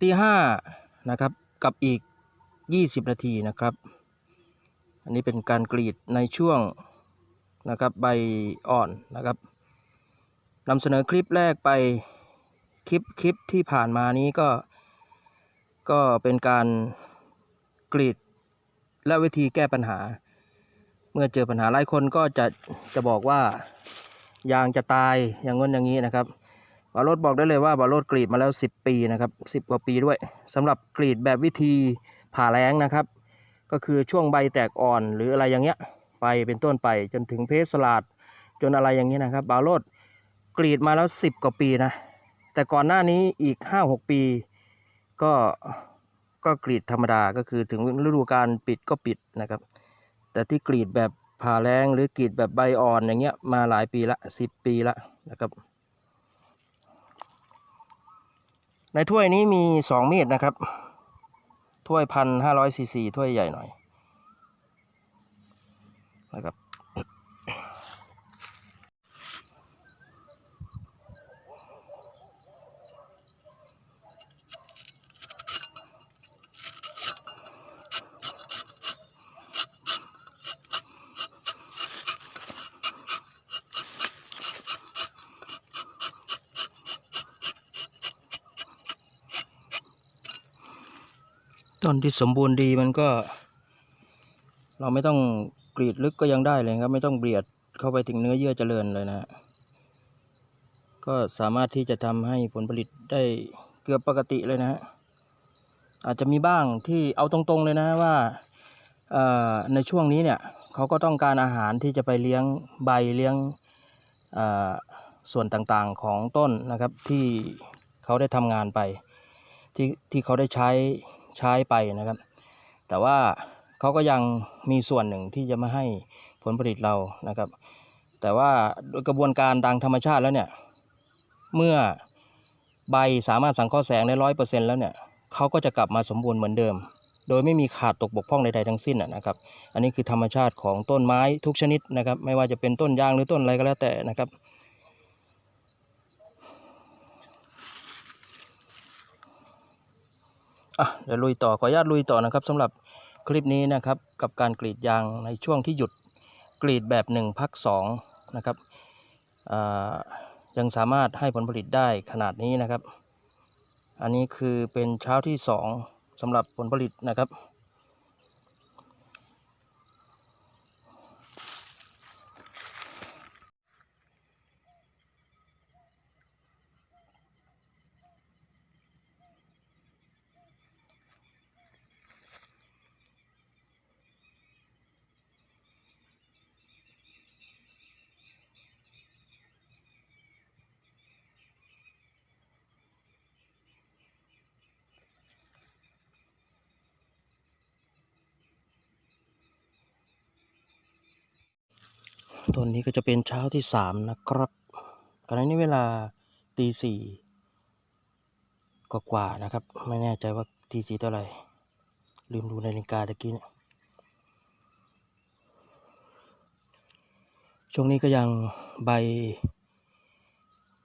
ตีห้านะครับกับอีก 20 นาทีนะครับ อันนี้เป็นการกรีดในช่วงนะครับใบอ่อนนะครับนำเสนอคลิปแรกไปคลิปคลิปที่ผ่านมานี้ก็ ก็เป็นการกรีดและวิธีแก้ปัญหา เมื่อเจอปัญหาหลายคนก็จะจะบอกว่ายางจะตายอย่างง้นอย่างนี้นะครับ บาโรดบอกได้เลยว่าบาโรดกรีดมาแล้ว 10 ปีนะครับ 10 กว่าปีด้วยสำหรับกรีดแบบวิธีผ่าแรงนะครับ ก็คือช่วงใบแตกอ่อนหรืออะไรอย่างเงี้ยไปเป็นต้นไปจนถึงเพสสลัดจนอะไรอย่างเงี้ยนะครับบาโรดกรีดมาแล้ว 10 กว่าปีนะ แต่ก่อนหน้านี้อีก 5-6 ปี ก็ก็กรีดธรรมดาก็คือถึงฤดูการปิดก็ปิดนะครับ แต่ที่กรีดแบบผ่าแรงหรือกรีดแบบใบอ่อนอย่างเงี้ยมาหลายปีละสิบปีละนะครับ ในถ้วยนี้มีสองมีดนะครับ ถ้วยพันห้าร้อยซีซีถ้วยใหญ่หน่อยนะครับ ต้นที่สมบูรณ์ดีมันก็ เราไม่ต้องกรีดลึกก็ยังได้เลยครับ ไม่ต้องเบียดเข้าไปถึงเนื้อเยื่อเจริญเลยนะฮะก็สามารถที่จะทำให้ผลผลิตได้เกือบปกติเลยนะฮะอาจจะมีบ้างที่เอาตรงๆเลยนะว่าในช่วงนี้เนี่ยเขาก็ต้องการอาหารที่จะไปเลี้ยงใบเลี้ยงส่วนต่างๆของต้นนะครับที่เขาได้ทำงานไปที่ที่เขาได้ใช้ ใช้ไปนะครับ แต่ว่าเขาก็ยังมีส่วนหนึ่งที่จะมาให้ผลผลิตเรานะครับ แต่ว่าโดยกระบวนการทางธรรมชาติแล้วเนี่ย เมื่อใบสามารถสังเคราะห์แสงได้ร้อยเปอร์เซ็นต์แล้วเนี่ยเขาก็จะกลับมาสมบูรณ์เหมือนเดิม โดยไม่มีขาดตกบกพร่องใดๆทั้งสิ้นนะนะครับ อันนี้คือธรรมชาติของต้นไม้ทุกชนิดนะครับ ไม่ว่าจะเป็นต้นยางหรือต้นอะไรก็แล้วแต่นะครับ อะเดี๋ยวลุยต่อขออนุญาตลุยต่อนะครับสำหรับคลิปนี้นะครับกับการกรีดยางในช่วงที่หยุดกรีดแบบ1พัก2นะครับยังสามารถให้ผลผลิตได้ขนาดนี้นะครับ อันนี้คือเป็นเช้าที่ 2สำหรับผลผลิตนะครับ ต้นนี้ก็จะเป็นเช้าที่สามนะครับขณะนี้เวลาตีสี่กว่าๆนะครับ ไม่แน่ใจว่าตีสี่เท่าไหร่ ลืมดูนาฬิกาตะกี้เนี่ยช่วงนี้ก็ยังใบ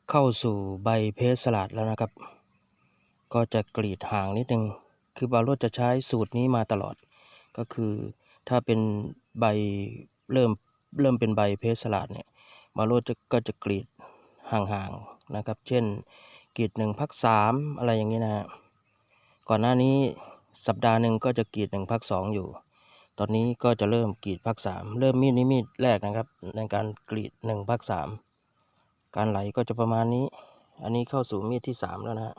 เข้าสู่ใบเพสสลัดแล้วนะครับ ก็จะกรีดห่างนิดนึง คือบาโรดจะใช้สูตรนี้มาตลอด ก็คือถ้าเป็นใบเริ่ม เริ่มเป็นใบเพสสลัดเนี่ยบาโรจะก็จะกรีดห่างๆนะครับ เช่นกรีดหนึ่งพักสามอะไรอย่างนี้นะฮะก่อนหน้านี้สัปดาห์หนึ่งก็จะกรีดหนึ่งพักสองอยู่ ตอนนี้ก็จะเริ่มกรีดพักสามเริ่มมีดนี้มีดแรกนะครับ ในการกรีดหนึ่งพักสามการไหลก็จะประมาณนี้ อันนี้เข้าสู่มีดที่สามแล้วนะฮะ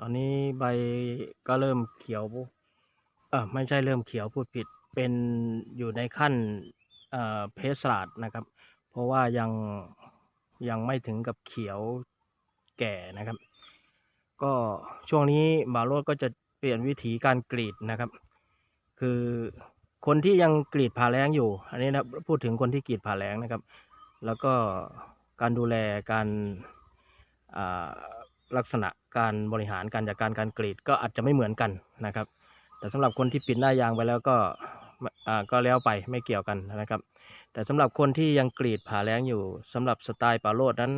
ตอนนี้ใบก็เริ่มเขียวเออไม่ใช่เริ่มเขียวพูดผิดเป็นอยู่ในขั้นเอ่อเพสลาดนะครับ เพราะว่ายังยังไม่ถึงกับเขียวแก่นะครับ ก็ช่วงนี้บาโรดก็จะเปลี่ยนวิธีการกรีดนะครับ คือคนที่ยังกรีดผ่าแรงอยู่ อันนี้นะพูดถึงคนที่กรีดผ่าแรงนะครับ แล้วก็การดูแลการอ่า ลักษณะการบริหารการจัดการการกรีดก็อาจจะไม่เหมือนกันนะครับ แต่สำหรับคนที่ปิดหน้ายางไปแล้วก็อ่าก็แล้วไปไม่เกี่ยวกันนะครับ แต่สำหรับคนที่ยังกรีดผ่าแรงอยู่สำหรับสไตล์ปาโรดนั้น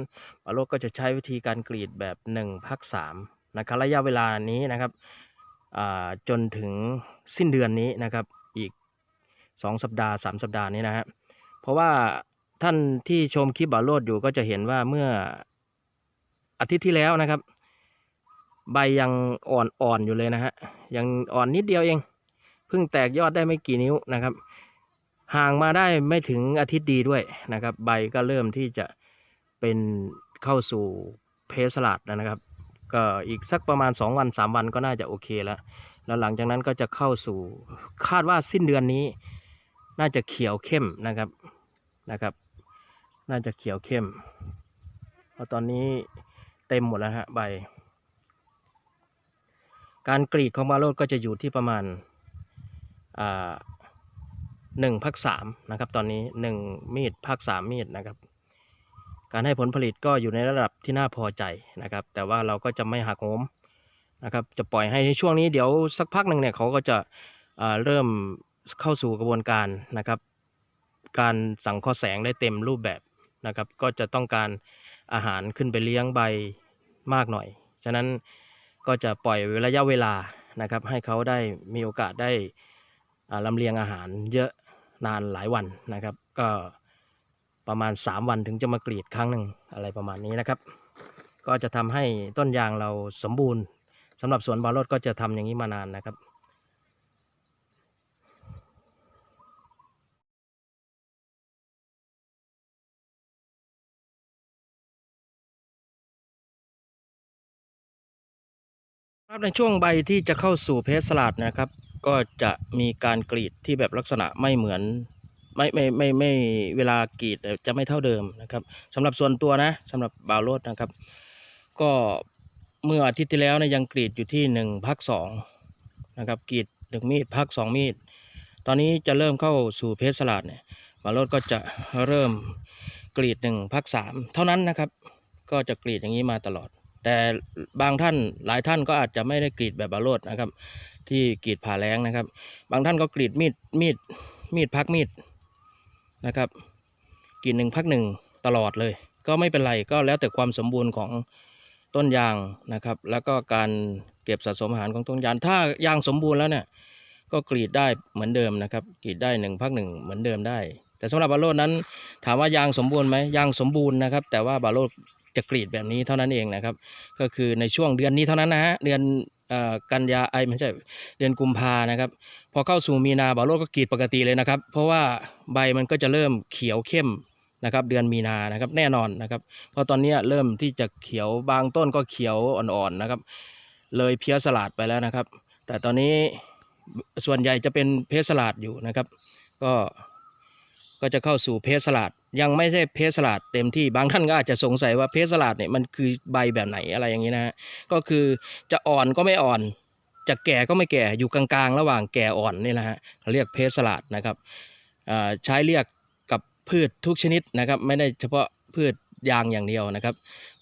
ปาโรดก็จะใช้วิธีการกรีดแบบ1พัก3นะครับระยะเวลานี้นะครับอ่าจนถึงสิ้นเดือนนี้นะครับอีก 2 สัปดาห์ 3 สัปดาห์นี้นะฮะเพราะว่าท่านที่ชมคลิปบาโรดอยู่ก็จะเห็นว่าเมื่อ อาทิตย์ที่แล้วนะครับ ใบยังอ่อนๆอยู่เลยนะฮะยังอ่อนนิดเดียวเองเพิ่งแตกยอดได้ไม่กี่นิ้วนะครับ ห่างมาได้ไม่ถึงอาทิตย์ดีด้วยนะครับ ใบก็เริ่มที่จะเป็นเข้าสู่เพสลัดนะครับ ก็อีกสักประมาณ 2 วัน 3 วันก็น่าจะโอเคแล้ว แล้วหลังจากนั้นก็จะเข้าสู่คาดว่าสิ้นเดือนนี้ น่าจะเขียวเข้มนะครับนะครับ น่าจะเขียวเข้มเพราะตอนนี้ เต็มหมดแล้วฮะใบ การกรีดของมาโรดก็จะอยู่ที่ประมาณหนึ่งพักสามนะครับตอนนี้หนึ่งมีดพักสามมีดนะครับ การให้ผลผลิตก็อยู่ในระดับที่น่าพอใจนะครับ แต่ว่าเราก็จะไม่หักโหมนะครับจะปล่อยให้ในช่วงนี้เดี๋ยวสักพักหนึ่งเนี่ยเขาก็จะเริ่มเข้าสู่กระบวนการนะครับ การสั่งเคราะห์แสงได้เต็มรูปแบบนะครับ ก็จะต้องการ อาหารขึ้นไปเลี้ยงใบมากหน่อย ฉะนั้นก็จะปล่อยระยะเวลานะครับ ให้เขาได้มีโอกาสได้ลำเลียงอาหารเยอะนานหลายวันนะครับ ก็ประมาณ 3 วันถึงจะมากรีดครั้งหนึ่งอะไรประมาณนี้นะครับ ก็จะทำให้ต้นยางเราสมบูรณ์สำหรับสวนบาโรดก็จะทำอย่างนี้มานานนะครับ ครับในช่วงใบที่จะเข้าสู่เพสสลัดนะครับ ก็จะมีการกรีดที่แบบลักษณะไม่เหมือนไม่ไม่ไม่ไม่เวลากรีดจะไม่เท่าเดิมนะครับสำหรับส่วนตัวนะสำหรับบาวโรดนะครับ ก็เมื่ออาทิตย์ที่แล้วเนะยังกรีดอยู่ที่หนึ่งพักสองนะครับกรีดหนึ่งมีดพักสองมีด ตอนนี้จะเริ่มเข้าสู่เพสสลัดเนี่ยบาวโรดก็จะเริ่มกรีดหนึ่งพักสามเท่านั้นนะครับ ก็จะกรีดอย่างนี้มาตลอด แต่บางท่านหลายท่านก็อาจจะไม่ได้กรีดแบบบาโรดนะครับ ที่กรีดผ่าแรงนะครับ บางท่านก็กรีดมีดมีดมีดพักมีดนะครับกรีดหนึ่งพักหนึ่งตลอดเลย ก็ไม่เป็นไรก็แล้วแต่ความสมบูรณ์ของต้นยางนะครับ แล้วก็การเก็บสะสมอาหารของต้นยาง ถ้ายางสมบูรณ์แล้วเนี่ยก็กรีดได้เหมือนเดิมนะครับกรีดได้หนึ่งพักหนึ่งเหมือนเดิมได้ แต่สำหรับบาโรดนั้นถามว่ายางสมบูรณ์ไหมยางสมบูรณ์นะครับ แต่ว่าบาโรด จะกรีดแบบนี้เท่านั้นเองนะครับ ก็คือในช่วงเดือนนี้เท่านั้นนะฮะเดือนกันยาไอไม่ใช่เดือนกุมภานะครับ พอเข้าสู่มีนาบาโรดก็กรีดปกติเลยนะครับ เพราะว่าใบมันก็จะเริ่มเขียวเข้มนะครับ เดือนมีนานะครับแน่นอนนะครับ เพราะตอนนี้เริ่มที่จะเขียวบางต้นก็เขียวอ่อนๆนะครับ เลยเพี้ยสลัดไปแล้วนะครับ แต่ตอนนี้ส่วนใหญ่จะเป็นเพสสลัดอยู่นะครับ ก็ ก็จะเข้าสู่เพสสลัดยังไม่ใช่เพสสลัดเต็มที่บางท่านก็อาจจะสงสัยว่าเพสสลัดเนี่ยมันคือใบแบบไหนอะไรอย่างนี้นะฮะก็คือจะอ่อนก็ไม่อ่อน จะแก่ก็ไม่แก่อยู่กลางๆ ระหว่างแก่อ่อนนี่แหละฮะเขาเรียกเพสสลัดนะครับใช้เรียกกับพืชทุกชนิดนะครับไม่ได้เฉพาะพืชยางอย่างเดียวนะครับ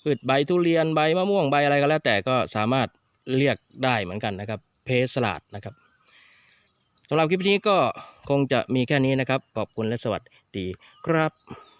พืชใบทุเรียนใบมะม่วงใบอะไรก็แล้วแต่ก็สามารถเรียกได้เหมือนกันนะครับเพสสลัดนะครับ สำหรับคลิปนี้ก็คงจะมีแค่นี้นะครับ ขอบคุณและสวัสดีครับ